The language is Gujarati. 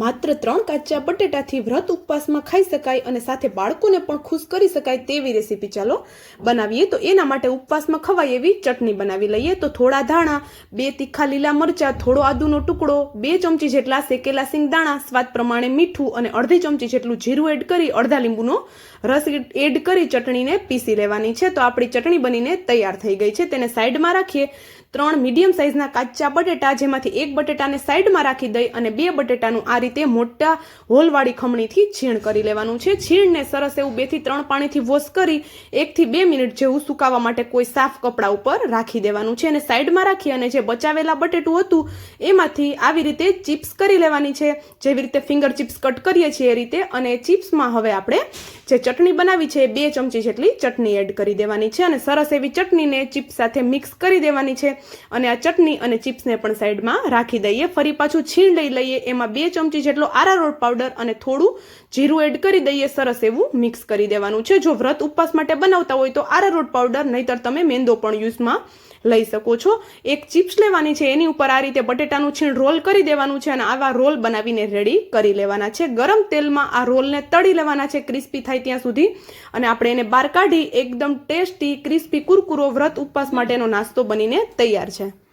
માત્ર ત્રણ કાચા બટેટાથી વ્રત ઉપવાસમાં ખાઈ શકાય અને સાથે બાળકોને પણ ખુશ કરી શકાય તેવી રેસીપી ચાલો બનાવીએ. તો એના માટે ઉપવાસમાં ખવાય એવી ચટણી બનાવી લઈએ. તો થોડા ધાણા, બે તીખા લીલા મરચા, થોડો આદુનો ટુકડો, બે ચમચી જેટલા શેકેલા સિંગદાણા, સ્વાદ પ્રમાણે મીઠું અને અડધી ચમચી જેટલું જીરું એડ કરી અડધા લીંબુનો રસ એડ કરી ચટણીને પીસી લેવાની છે. તો આપણી ચટણી બનીને તૈયાર થઈ ગઈ છે. તેને સાઈડમાં રાખીએ. ત્રણ મીડિયમ સાઇઝના કાચા બટેટા, જેમાંથી એક બટેટાને સાઈડમાં રાખી દઈ અને બે બટેટાનું આ રીતે મોટા હોલવાળી ખમણીથી છીણ કરી લેવાનું છે. છીણને સરસ એવું બેથી ત્રણ પાણીથી વોશ કરી એકથી બે મિનિટ જેવું સુકાવા માટે કોઈ સાફ કપડા ઉપર રાખી દેવાનું છે. અને સાઈડમાં રાખી અને જે બચાવેલા બટેટું હતું, એમાંથી આવી રીતે ચિપ્સ કરી લેવાની છે. જેવી રીતે ફિંગર ચિપ્સ કટ કરીએ છીએ એ રીતે. અને ચિપ્સમાં હવે આપણે જે ચટણી બનાવી છે એ બે ચમચી જેટલી ચટણી એડ કરી દેવાની છે અને સરસ એવી ચટણીને ચિપ્સ સાથે મિક્સ કરી દેવાની છે. અને આ ચટણી અને ચિપ્સને પણ સાઈડમાં રાખી દઈએ. ફરી પાછું છીણ લઈ લઈએ. એમાં બે ચમચી જેટલો આરારોટ પાવડર અને થોડું જીરું એડ કરી દઈએ. સરસ એવું મિક્સ કરી દેવાનું છે. જો વ્રત ઉપવાસ માટે બનાવતા હોય તો આરારોટ પાવડર નહીતર તમે મેંદો પણ યુઝમાં લઈ શકો છો. એક ચિપ્સ લેવાની છે. એની ઉપર આ રીતે બટેટાનું છીણ રોલ કરી દેવાનું છે અને આવા રોલ બનાવીને રેડી કરી લેવાના છે. ગરમ તેલમાં આ રોલને તળી લેવાના છે. ક્રિસ્પી થાય ત્યાં સુધી. અને આપણે એને બહાર કાઢી એકદમ ટેસ્ટી, ક્રિસ્પી, કુરકુરો વ્રત ઉપવાસ માટેનો નાસ્તો બનીને તૈયાર છે.